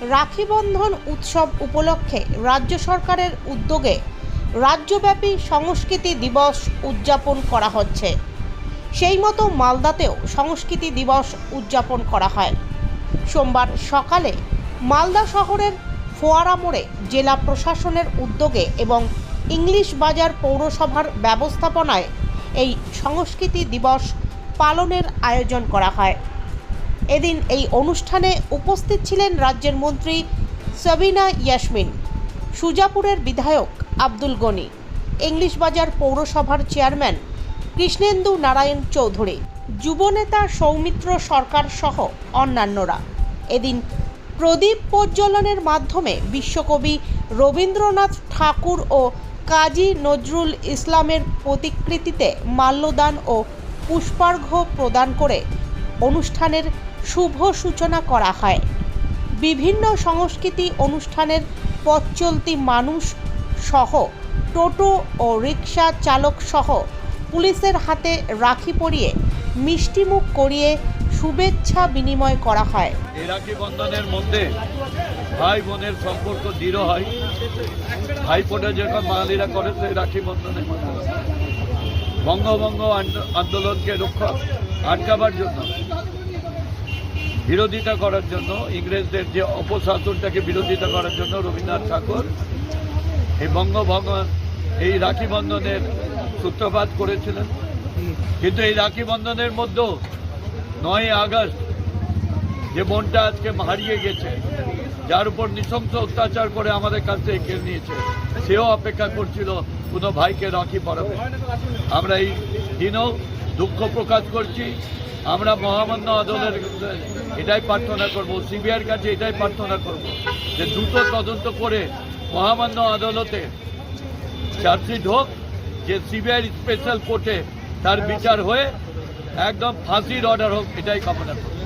রাখি বন্ধন উৎসব উপলক্ষে রাজ্য সরকারের উদ্যোগে রাজ্যব্যাপী সংস্কৃতি দিবস উদযাপন করা হচ্ছে। সেই মতো মালদাতেও সংস্কৃতি দিবস উদযাপন করা হয়। সোমবার সকালে মালদা শহরের ফোয়ারা মোড়ে জেলা প্রশাসনের উদ্যোগে এবং ইংলিশ বাজার পৌরসভার ব্যবস্থাপনায় এই সংস্কৃতি দিবস পালনের আয়োজন করা হয়। এদিন এই অনুষ্ঠানে উপস্থিত ছিলেন রাজ্যের মন্ত্রী সাবিনা ইয়াসমিন, সুজাপুরের বিধায়ক আব্দুল গনি, ইংলিশ বাজার পৌরসভার চেয়ারম্যান কৃষ্ণেন্দু নারায়ণ চৌধুরী, যুবনেতা সৌমিত্র সরকার সহ অন্যান্যরা। এদিন প্রদীপ প্রজ্বলনের মাধ্যমে বিশ্বকবি রবীন্দ্রনাথ ঠাকুর ও কাজী নজরুল ইসলামের প্রতিকৃতিতে মাল্যদান ও পুষ্পার্ঘ্য প্রদান করে অনুষ্ঠানের শুভ সূচনা করা হয়। বিভিন্ন সংস্কৃতি অনুষ্ঠানের পথ চলতি মানুষ সহ টোটো ও রিক্সা চালক সহ পুলিশের হাতে রাখি পরিয়ে মিষ্টিমুখ করিয়ে শুভেচ্ছা বিনিময় করা হয়। এই রাখি বন্ধনের মধ্যে ভাই বোনের সম্পর্ক দৃঢ় হয়। ভাই ফোটা যেরকম বাঙালিরা করে, সেই রাখি বন্ধনের বঙ্গভঙ্গ আন্দোলনকে রক্ষা আটকাবার জন্য। বিরোধিতা করার জন্য, ইংরেজদের যে অপশাসনটাকে বিরোধিতা করার জন্য রবীন্দ্রনাথ ঠাকুর এই বঙ্গভঙ্গ এই রাখি বন্ধনের সূত্রপাত করেছিলেন। কিন্তু এই রাখি বন্ধনের মধ্যেও নয় আগস্ট যে বোনটা আজকে হারিয়ে গেছে, যার উপর নৃশংস অত্যাচার করে আমাদের কাছ থেকে কেড়ে নিয়েছে, সেও অপেক্ষা করছিল কোনো ভাইকে রাখি পরাবে। আমরা এই দিনেও দুঃখ প্রকাশ করছি। আমরা মহামান্য আদালতের এটাই প্রার্থনা করব, সিবিআইয়ের কাছে এটাই প্রার্থনা করব যে দ্রুত তদন্ত করে মহামান্য আদালতে চার্জশিট হোক, যে সিবিআই স্পেশাল কোর্টে তার বিচার হয়ে একদম ফাঁসির অর্ডার হোক, এটাই কামনা করব।